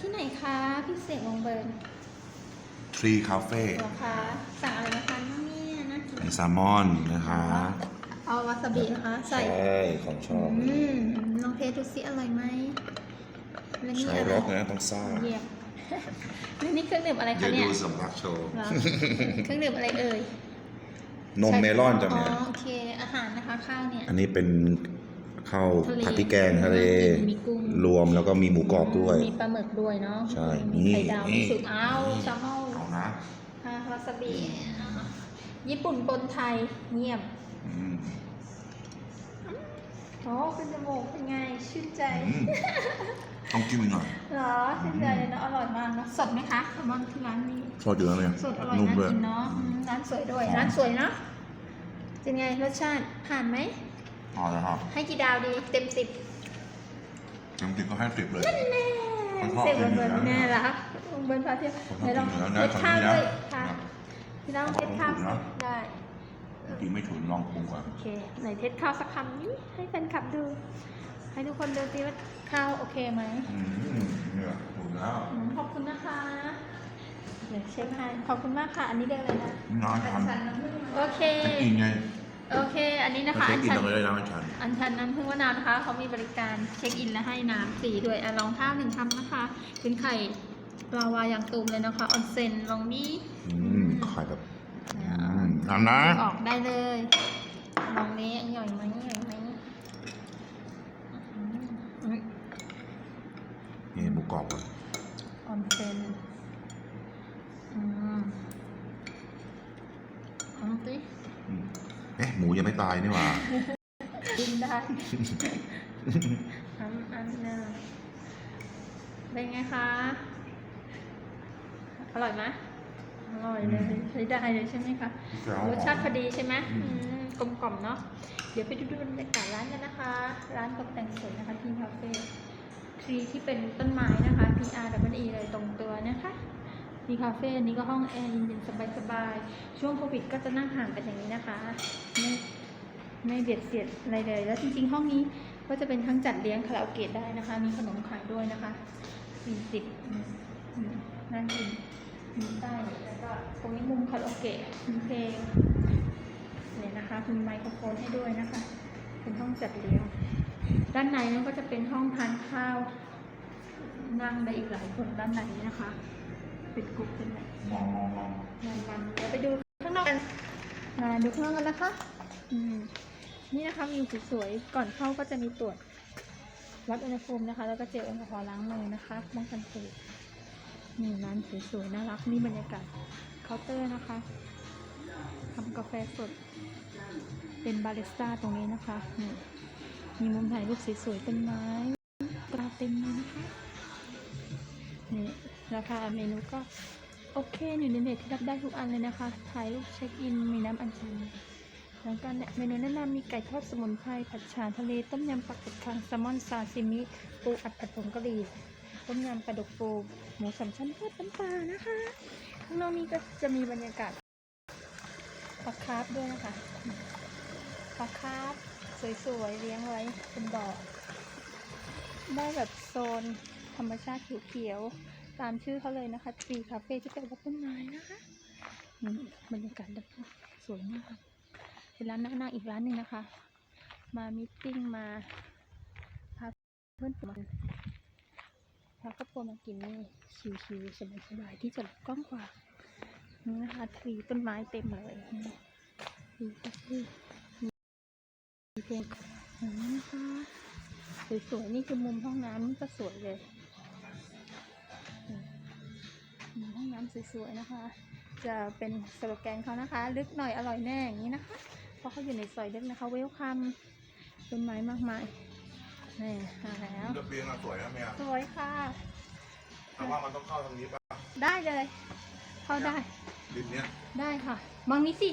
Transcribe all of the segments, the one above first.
ที่ไหนคะพี่เสกลงเบิร์นทรีคาเฟ่เหรอคะสั่งอะไรนะคะน้องเนี่ยน่ากินแซลมอนนะคะเอาวาซาบินะคะใส่ใช่ของชอบอืมลองเทสดูสิอร่อยไหมแล้วนี่ใช้อะไรรสนะต้องซ่าเยี่ยมแล้วนี่เครื่องดื่มอะไรเดี๋คะยวเนี่ยดูสำลักโชว์ เหรอเครื่องดื่มอะไรเอ่ยนมเมลอนจ้ะอ๋อเนี่ย โอเคอาหารนะคะข้าวเนี่ย อันนี้เป็น ข้าวทะเลผัดพริกแกงทะเล มีกุ้ง รวมแล้วก็มีหมูกรอบด้วย มีปลาหมึกด้วยเนาะใช่มีนี่ไข่ดาวนี่มีสุกอ้าวแซลมอนเอานะค่ะวาซาบิญี่ปุ่นปนไทยเงียบอืมโอ้เป็นจมูกเป็นไงชื่นใจอืมต้องกินอีกหน่อยเหรอชื่นใจเลยเนาะอร่อยมากเนาะสดไหมคะแซลมอนที่ร้านนี้สดอยู่แล้วเนี่ยสดอร่อยนุ่มน่าด้วยกินเนาะอืมร้านสวยด้วยหอมร้านสวยเนาะเป็นไงรสชาติผ่านไหม พอแล้วครับให้กี่ดาวดีเต็มสิบจริงๆก็ให้สิบเลยแน่ผมชอบเสร็จกินเบิร์นอยู่แล้วแน่ละเบิร์นพาเที่ยวผมชอบไหนลองกินอยู่เทแล้วนะสข้าวขออนุญาตด้วยค่ะครับพี่น้องเทสข้าวขอบคุณนะได้กินไม่ฉุนลองปรุงก่อน โอเคไหนเทสข้าวสักคำนี้ให้แฟนคลับดู ให้ทุกคนดูสิว่าข้าวโอเคไหมอืมเนี่ยถูกแล้วอืมขอบคุณนะคะเดี๋ยวเช็คให้ขอบคุณมากค่ะ อันนี้เรียกอะไรนะ น้อยทันโอเค จะกินไง โอเค อันนี้นะคะเช็อัคนอินชันตรงนี้เลยนะมันชันอันชันน้ำพึ่งมะนาวนะคะเขามีบริการเช็คอินและให้น้ำฟรีด้วยอะลองข้าวหนึ่งคำนะคะเป็นไข่ปลาวาอย่างตูมเลยนะคะออนเซนลองนี่อืมไข่แบบอืมน้ำนะออกได้เลยลองนี้อร่อยไหมอร่อยไหมอืมอืมนี่หมูกรอบก่อน ออนเซนอืมเอันติ อืมเอ๊ะ หมูยังไม่ตายนี่หว่า กินได้อันอันหนึ่งเป็นไงคะ อร่อยไหมอร่อยเลยใช้ได้เลยใช่ไหมคะ รสชาติพอดีใช่ไหมอืม อืมกลมกล่อมเนาะ เดี๋ยวไปดูดูบรรยากาศร้านกันนะคะ ร้านตกแต่งสวยนะคะทีคาเฟ่ทรีที่เป็นต้นไม้นะคะ P R W E เลยตรงตัวนะคะ ทีคาเฟ่อันนี้ก็ห้องแอร์เย็นสบายๆ ช่วงโควิดก็จะนั่งห่างกันอย่างนี้นะคะ ไม่ไม่เบียดเสียดอะไรเลย แล้วจริงๆ ห้องนี้ก็จะเป็นทั้งจัดเลี้ยงคาราโอเกะได้นะคะ มีขนมขายด้วยนะคะ40อืมนั่งกินมีใต้แล้วก็ตรงนี้มุมคาราโอเกะมีเพลงเนี่ยนะคะมีไมโครโฟนให้ด้วยนะคะ เป็นห้องจัดเลี้ยง ด้านในนั้นก็จะเป็นห้องทานข้าวนั่งได้อีกหลายคนด้านในนะคะ ป็นกลุ่มเป็นแบบมองมองมองงานวันเดี๋ยวไปดูข้างนอกกันอ่าดูข้างนอกกันนะคะอืมนี่นะคะวิวสวยๆก่อนเข้าก็จะมีตรวจวัดอุณหภูมินะคะ แล้วก็เจลแอลกอฮอล์ล้างมือนะคะป้องกันโควิดนี่ร้านสวยๆน่ารักนี่บรรยากาศเคาน์เตอร์นะคะทำกาแฟสด เป็นบาริสต้าตรงนี้นะคะนี่มีมุมถ่ายรูปสวยๆเต้นไม้ปลาเต็มเลยนะคะนี่ ราคาเมนูก็โอเคอยู่ในเน็ตที่รับได้ทุกอันเลยนะคะ ถ่ายรูปเช็คอิน มีน้ำอัญชันแล้วก็เนี่ยเมนูแนะนำมีไก่ทอดสมุนไพร ผัดฉาทะเล ต้มยำปลากดคังแซลมอนซาซิมิ ปูอัดผัดผงกะหรี่ต้มยำปลาดุกฟูหมูสามชั้นทอดน้ำปลานะคะ ข้างนอกนี้ก็จะมีบรรยากาศปลาคาร์ฟด้วยนะคะปลาคาร์ฟสวยๆ เลี้ยงไว้เป็นบ่อ ได้แบบโซนธรรมชาติเขียวๆ ตามชื่อเขาเลยนะคะทรีคาเฟ่ที่เป็นต้นไม้นะคะนี่บรรยากาศด้านนอกสวยมากเป็นร้านนั่งอีกร้านหนึ่งนะคะ มามิทติ้งมาพาเพื่อนมาพาครอบครัวมากินนี่ชิวๆสบายๆที่จอดกว้างขวางนี่นะคะทรีต้นไม้เต็มเลยนี่ดีสักทีมีเพลงอย่างนี้นะคะสวยๆนี่คือมุมห้องน้ำนี่ก็สวยเลย สวยๆนะคะ จะเป็นสโลแกนเขานะคะ ลึกหน่อยอร่อยแน่อย่างนี้นะคะ เพราะเขาอยู่ในซอยลึกนะคะเวลคัมต้นไม้มากมายนี่มาแล้วระเบียงอะสวยนะเมียสวยค่ะแต่ว่ามันต้องเข้าทางนี้ป่ะได้เลย เข้าได้ริมเนี้ยได้ค่ะมองนี้สิ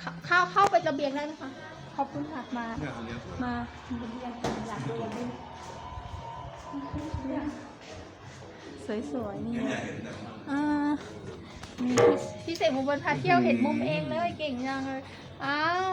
เข้าเข้าเข้าไประเบียงได้ไหมคะขอบคุณค่ะมาเนี่ยทางเนี้ยสวยมาระเบียงอยากดูอยากดู สวยๆนี่เนี่ยเนี่ยเห็นแต่อ่ามีพี่เสกมุมบนพาเที่ยวเห็นมุมเองเลยเก่งจังเลย อ้าว